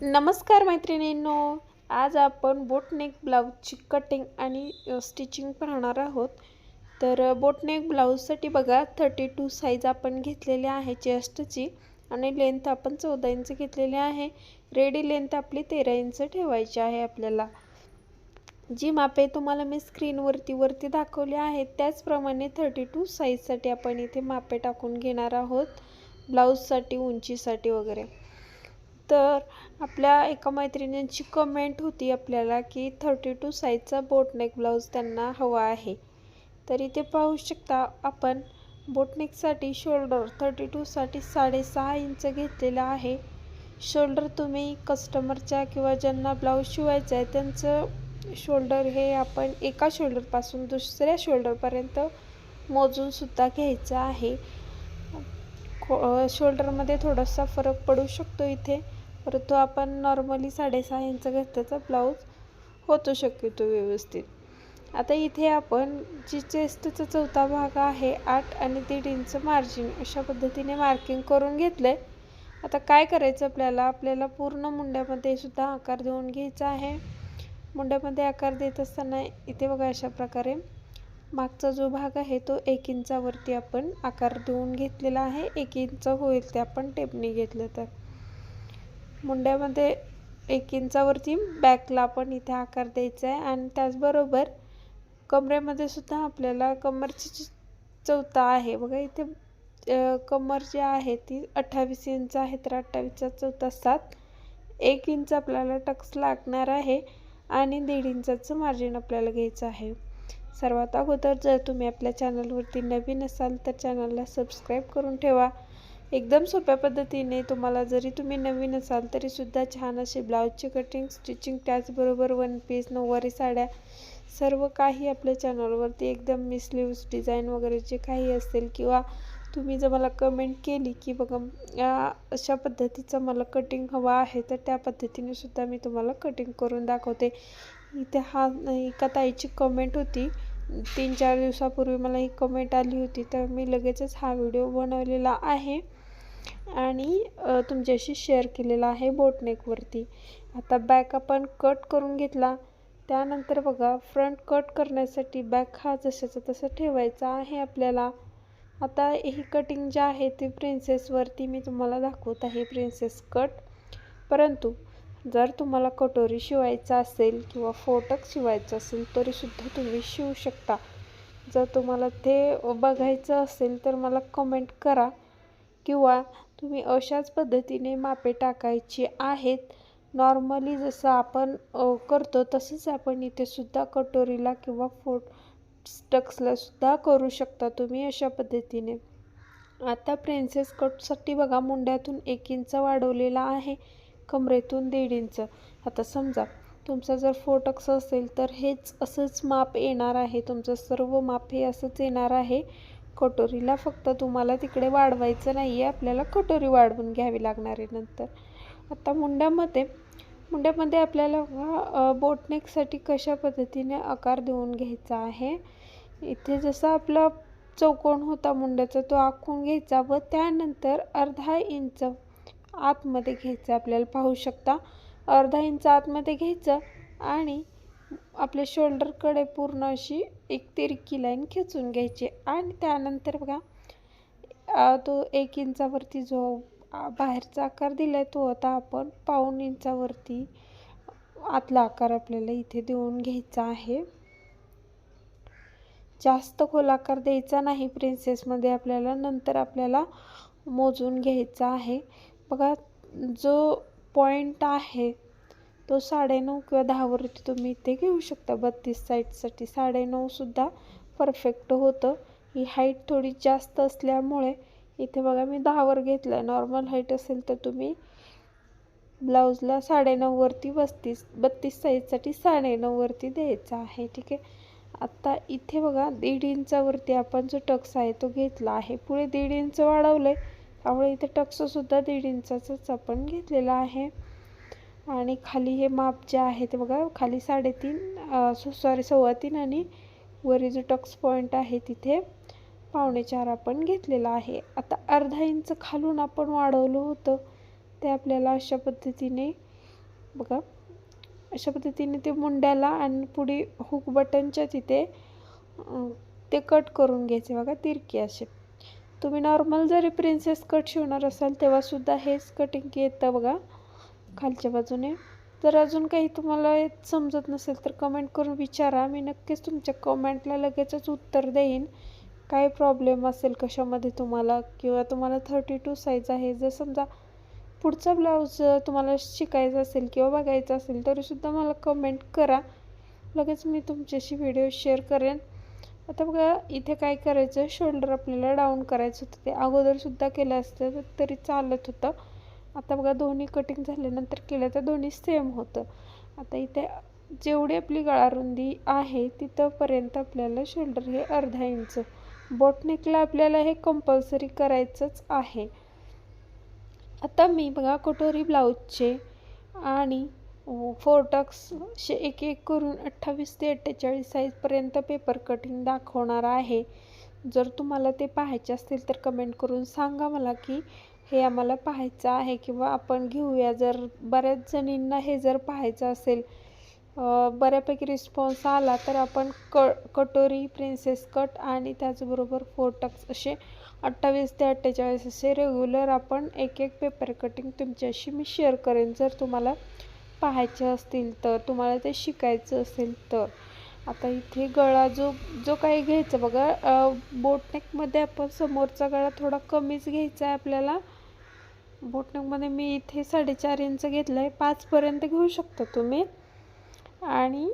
नमस्कार मैत्रिणींनो आज आपण बोटनेक ब्लाऊजची कटिंग आणि स्टिचिंग पाहणार आहोत. तर बोटनेक ब्लाऊजसाठी बघा थर्टी टू साईज आपण घेतलेली आहे चेस्टची आणि लेंथ आपण चौदा इंच घेतलेली आहे. रेडी लेंथ आपली तेरा इंच ठेवायची आहे आपल्याला. जी मापे तुम्हाला मी स्क्रीनवरती वरती दाखवली आहेत त्याचप्रमाणे थर्टी टू साईजसाठी आपण इथे मापे टाकून घेणार आहोत. ब्लाऊजसाठी उंचीसाठी वगैरे. तर आपल्या एका मैत्रिणींची कमेंट होती आपल्याला की थर्टी टू साईजचा बोटनेक ब्लाऊज त्यांना हवा आहे. तर इथे पाहू शकता आपण बोटनेकसाठी शोल्डर थर्टी टूसाठी साडेसहा इंच घेतलेला आहे. शोल्डर तुम्ही कस्टमरच्या किंवा ज्यांना ब्लाऊज शिवायचं आहे त्यांचं शोल्डर हे आपण एका शोल्डरपासून दुसऱ्या शोल्डरपर्यंत मोजूनसुद्धा घ्यायचं आहे. शोल्डरमध्ये थोडासा फरक पडू शकतो इथे. परंतु आपण नॉर्मली साडेसहा इंच घातल्याचा ब्लाऊज होतो शक्यतो व्यवस्थित. आता इथे आपण जी चेस्टचा चौथा भाग आहे आठ आणि दीड इंच मार्जिन अशा पद्धतीने मार्किंग करून घेतलं आहे आता काय करायचं आपल्याला? आपल्याला पूर्ण मुंड्यामध्ये सुद्धा आकार देऊन घ्यायचा आहे. मुंड्यामध्ये आकार देत असताना इथे बघा अशा प्रकारे मागचा जो भाग आहे तो एक इंचावरती आपण आकार देऊन घेतलेला आहे. एक इंच होईल ते आपण टेपनी घेतलं तर. मुंड्यामध्ये एक इंचावरती बॅकला आपण इथे आकार द्यायचा आहे आणि त्याचबरोबर कमरेमध्ये सुद्धा आपल्याला कमरची जी चौथा आहे बघा इथे कमर जी आहे ती अठ्ठावीस इंच आहे तर अठ्ठावीसचा चौथा सात. एक इंच आपल्याला टक्स लागणार आहे आणि दीड इंचाचं मार्जिन आपल्याला घ्यायचं आहे. सर्वात अगोदर जर तुम्ही आपल्या चॅनलवरती नवीन असाल तर चॅनलला सबस्क्राईब करून ठेवा. एकदम सोप्या पद्धतीने तुम्हाला जरी तुम्ही नवीन असाल तरीसुद्धा छान असे ब्लाऊजची कटिंग स्टिचिंग त्याचबरोबर वन पीस नऊवारी साड्या सर्व काही आपल्या चॅनलवरती एकदम मिसलिव्स डिझाईन वगैरे जे काही असेल किंवा तुम्ही जर मला कमेंट केली की बघा या अशा पद्धतीचं मला कटिंग हवा आहे तर त्या पद्धतीने सुद्धा मी तुम्हाला कटिंग करून दाखवते. इथे हा एका ताईची कमेंट होती. तीन चार दिवसापूर्वी मला ही कमेंट आली होती तर मी लगेचच हा व्हिडिओ बनवलेला आहे. आणि तुमच्याशी शेअर केलेला आहे बोटनेकवरती आता बॅक आपण कट करून घेतला. त्यानंतर बघा फ्रंट कट करण्यासाठी बॅक हा जशाचा तसं ठेवायचा आहे आपल्याला. आता ही कटिंग जी आहे ती प्रिन्सेसवरती मी तुम्हाला दाखवत आहे प्रिन्सेस कट परंतु जर तुम्हाला कटोरी शिवायचा असेल किंवा फोटक शिवायचं असेल तरीसुद्धा तुम्ही शिवू शकता. जर तुम्हाला ते बघायचं असेल तर मला कमेंट करा. किंवा तुम्ही अशाच पद्धतीने मापे टाकायची आहेत. नॉर्मली जसं आपण करतो तसंच आपण इथे सुद्धा कटोरीला किंवा फोट स्टक्सला सुद्धा करू शकता तुम्ही अशा पद्धतीने. आता प्रिन्सेस कटसाठी बघा मुंड्यातून एक इंच वाढवलेला आहे. कमरेतून दीड इंच आता समजा तुमचा जर फोटक्स असेल तर हेच असंच माप येणार आहे. तुमचं सर्व माप हे असंच येणार आहे. कटोरीला फक्त तुम्हाला तिकडे वाढवायचं नाही आहे आपल्याला कटोरी वाढवून घ्यावी लागणार आहे नंतर. आता मुंड्यामध्ये मुंड्यामध्ये आपल्याला बोटनेकसाठी कशा पद्धतीने आकार देऊन घ्यायचा आहे? इथे जसा आपला चौकोन होता मुंड्याचा तो आखून घ्यायचा व त्यानंतर अर्धा इंच आतमध्ये घ्यायचं आपल्याला पाहू शकता. अर्धा इंच आतमध्ये घ्यायचं आणि आपल्या शोल्डरकडे पूर्ण अशी एक तिरकी लाईन खेचून घ्यायची. आणि त्यानंतर बघा तो एक इंचावरती जो बाहेरचा आकार दिला आहे तो आता आपण पाऊण इंचावरती आतला आकार आपल्याला इथे देऊन घ्यायचा आहे. जास्त खोल आकार द्यायचा नाही प्रिन्सेसमध्ये आपल्याला नंतर आपल्याला मोजून घ्यायचा आहे. बघा जो पॉईंट आहे तो साडेनऊ किंवा दहावरती तुम्ही इथे घेऊ शकता. बत्तीस साईडसाठी साडेनऊसुद्धा परफेक्ट होतं. ही हाईट थोडी जास्त असल्यामुळे इथे बघा मी दहावर घेतलं. आहे नॉर्मल हाईट असेल तर तुम्ही ब्लाऊजला साडेनऊवरती बस्तीस बत्तीस साईजसाठी साडेनऊवरती द्यायचा आहे. ठीक आहे? आत्ता इथे बघा दीड इंचावरती आपण जो टक्स आहे तो घेतला आहे. पुढे दीड इंच वाढवलं आहे त्यामुळे इथे टक्ससुद्धा दीड इंचाचाच आपण घेतलेला आहे. आणि खाली हे माप जे आहे ते बघा खाली साडेतीन सॉरी सव्वा तीन आणि वरी जो टक्स पॉईंट आहे तिथे पावणे चार आपण घेतलेला आहे. आता अर्धा इंच खालून आपण वाढवलं होतं ते आपल्याला अशा पद्धतीने बघा अशा पद्धतीने ते मुंड्याला आणि पुढे हुक बटनच्या तिथे ते कट करून घ्यायचे. बघा तिरके असे तुम्ही नॉर्मल जरी प्रिन्सेस कट शिवणार असाल तेव्हासुद्धा हेच कटिंग येतं बघा खालच्या बाजूने. जर अजून काही तुम्हाला समजत नसेल तर कमेंट करून विचारा. मी नक्कीच तुमच्या कमेंटला लगेचच उत्तर देईन. काय प्रॉब्लेम असेल कशामध्ये तुम्हाला? किंवा तुम्हाला थर्टी टू साईज आहे. जर समजा पुढचा ब्लाऊज तुम्हाला शिकायचा असेल किंवा बघायचा असेल तरीसुद्धा मला कमेंट करा. लगेच मी तुमच्याशी व्हिडिओ शेअर करेन. आता बघा इथे काय करायचं? शोल्डर आपल्याला डाऊन करायचं होतं. ते अगोदरसुद्धा केलं असतं तरी चालत होतं. आता बघा दोन्ही कटिंग झाल्यानंतर केलं तर दोन्ही सेम होतं. आता इथे जेवढी आपली गळारुंदी आहे तिथंपर्यंत आपल्याला शोल्डर हे अर्धा इंच बोटनेकला आपल्याला हे कंपल्सरी करायचंच आहे. आता मी बघा कटोरी ब्लाऊजचे आणि फोर टक्सचे एक एक करून अठ्ठावीस ते अठ्ठेचाळीस साईजपर्यंत पेपर कटिंग दाखवणार आहे. जर तुम्हाला ते पाहायचे असतील तर कमेंट करून सांगा मला की हे आम्हाला पाहायचं आहे किंवा आपण घेऊया. जर बऱ्याच जणींना हे जर पाहायचं असेल बऱ्यापैकी रिस्पॉन्स आला तर आपण क कटोरी प्रिन्सेस कट आणि त्याचबरोबर फोर टक्स असे अठ्ठावीस ते अठ्ठेचाळीस असे रेग्युलर आपण एक एक पेपर कटिंग तुमच्याशी मी शेअर करेन. जर तुम्हाला पाहायचे असतील तर तुम्हाला ते शिकायचं असेल तर. आता इथे गळा जो जो काही घ्यायचा बघा बोटनेकमध्ये आपण समोरचा गळा थोडा कमीच घ्यायचा आहे आपल्याला. बोटनेकमध्ये मी इथे साडेचार इंच घेतलं आहे पाचपर्यंत घेऊ शकता तुम्ही. आणि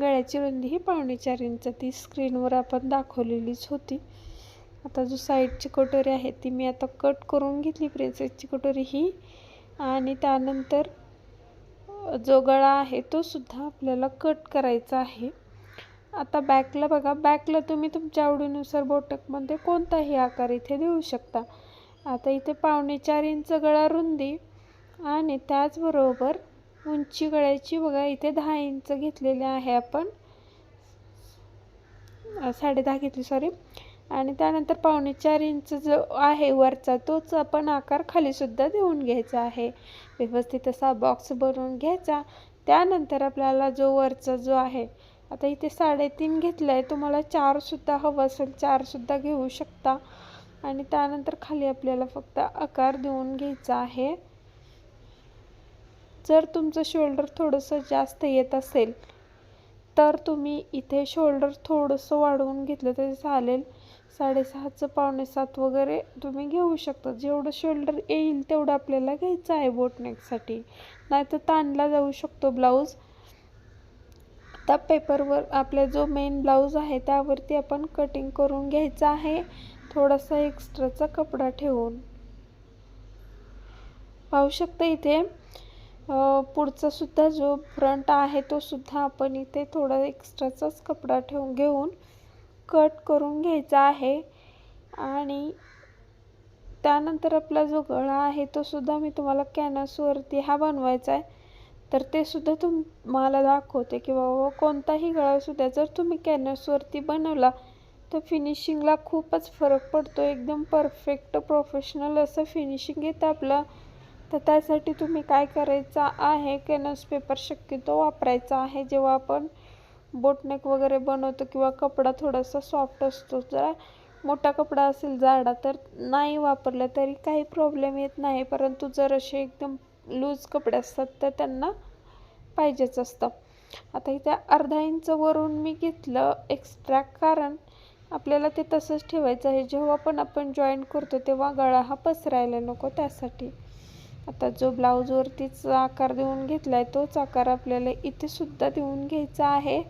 गळ्याची रुंदी ही पावणे चार इंच ती स्क्रीनवर आपण दाखवलेलीच होती. आता जो साईडची कटोरी आहे ती मी आता कट करून घेतली प्रिन्सेसची कटोरी ही. आणि त्यानंतर जो गळा आहे तो सुद्धा आपल्याला कट करायचा आहे. आता बॅकला बघा बॅकला तुम्ही तुमच्या आवडीनुसार बोटकमध्ये कोणताही आकार इथे देऊ शकता. आता इथे पावणे चार इंच गळा रुंदी आणि त्याचबरोबर उंची गळ्याची बघा इथे दहा इंच घेतलेले आहे आपण. साडे दहा घेतली सॉरी आणि त्यानंतर पावणे चार इंच जो आहे वरचा तोच आपण आकार खालीसुद्धा देऊन घ्यायचा आहे. व्यवस्थित असा बॉक्स बनवून घ्यायचा. त्यानंतर आपल्याला जो वरचा जो आहे आता इथे साडेतीन घेतलं आहे तुम्हाला चारसुद्धा हवं असेल चारसुद्धा घेऊ शकता. आणि त्यानंतर खाली आपल्याला फक्त आकार देऊन घ्यायचा आहे. जर तुमचं शोल्डर थोडंसं जास्त येत असेल तर तुम्ही इथे शोल्डर थोडंसं वाढवून घेतलं तरी चालेल. साडेसहाचं पावणे सात वगैरे तुम्ही घेऊ शकता. जेवढं शोल्डर येईल तेवढं आपल्याला घ्यायचं आहे बोटनेकसाठी नाहीतर ताणला जाऊ शकतो ब्लाऊज आता पेपरवर आपला जो मेन ब्लाऊज आहे त्यावरती आपण कटिंग करून घ्यायचं आहे. थोडासा एक्स्ट्राचा कपडा ठेवून. पाहू शकता इथे पुढचा सुद्धा जो फ्रंट आहे तो सुद्धा आपण इथे थोडा एक्स्ट्राचाच कपडा ठेवून घेऊन कट करून घ्यायचा आहे. आणि त्यानंतर आपला जो गळा आहे तो सुद्धा मी तुम्हाला कॅनसवरती हा बनवायचा आहे. तर ते सुद्धा तुम्हाला दाखवते की बाबा कोणताही गळासुद्धा जर तुम्ही कॅनसवरती बनवला तर फिनिशिंगला खूपच फरक पडतो. एकदम परफेक्ट प्रोफेशनल असं फिनिशिंग येतं आपलं. तर त्यासाठी तुम्ही काय करायचं आहे कॅनस पेपर शक्यतो वापरायचा आहे जेव्हा आपण बोटनेक वगैरे बनवतो किंवा कपडा थोडासा सॉफ्ट असतो. जरा मोठा कपडा असेल जाडा तर नाही वापरला तरी काही प्रॉब्लेम येत नाही. परंतु जर असे एकदम लूज कपडे असतात तर त्यांना पाहिजेच असतं. आता इथे अर्धा इंच वरून मी घेतलं एक्स्ट्रा कारण आपल्याला ते तसंच ठेवायचं आहे. जेव्हा पण आपण जॉईन करतो तेव्हा गळा हा पसरायला नको त्यासाठी. आता जो ब्लाऊजवरतीच आकार देऊन घेतला आहे तोच आकार आपल्याला इथेसुद्धा देऊन घ्यायचा आहे.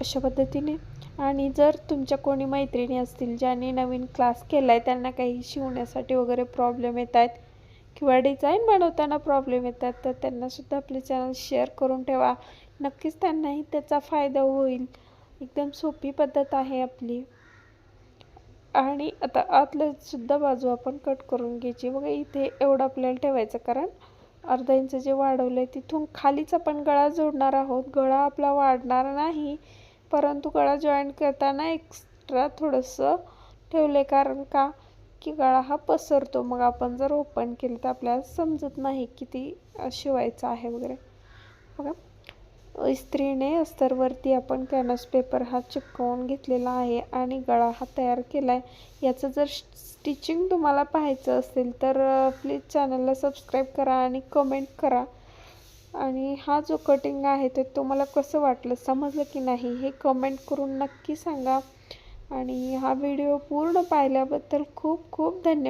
अशा पद्धतीने. आणि जर तुमच्या कोणी मैत्रिणी असतील ज्यांनी नवीन क्लास केला आहे त्यांना काही शिवण्यासाठी वगैरे प्रॉब्लेम येत आहेत किंवा डिझाईन बनवताना प्रॉब्लेम येतात तर त्यांनासुद्धा आपले चॅनल शेअर करून ठेवा. नक्कीच त्यांनाही त्याचा फायदा होईल. एकदम सोपी पद्धत आहे आपली. आणि आता आतलं सुद्धा बाजू आपण कट करून घ्यायची. बघा इथे एवढं आपल्याला ठेवायचं कारण अर्धा इंच जे वाढवलं आहे तिथून खालीच आपण गळा जोडणार आहोत. गळा आपला वाढणार नाही. परंतु गळा जॉईन करताना एक्स्ट्रा थोडंसं ठेवलं आहे कारण का? की गळा हा पसरतो. मग आपण जर ओपन केलं तर आपल्याला समजत नाही किती शिवायचं आहे वगैरे. बघा. इस्त्रीने अस्तरवरती आपण कॅनस पेपर हा चिपकवून घेतलेला आहे आणि गळा हा तयार केला आहे याचं जर स्टिचिंग तुम्हाला पाहायचं असेल तर प्लीज चॅनलला सबस्क्राईब करा आणि कमेंट करा. आणि हा जो कटिंग आहे ते तुम्हाला कसं वाटलं? समजलं की नाही? हे कमेंट करून नक्की सांगा. आणि हा व्हिडिओ पूर्ण पाहिल्याबद्दल खूप खूप धन्यवाद.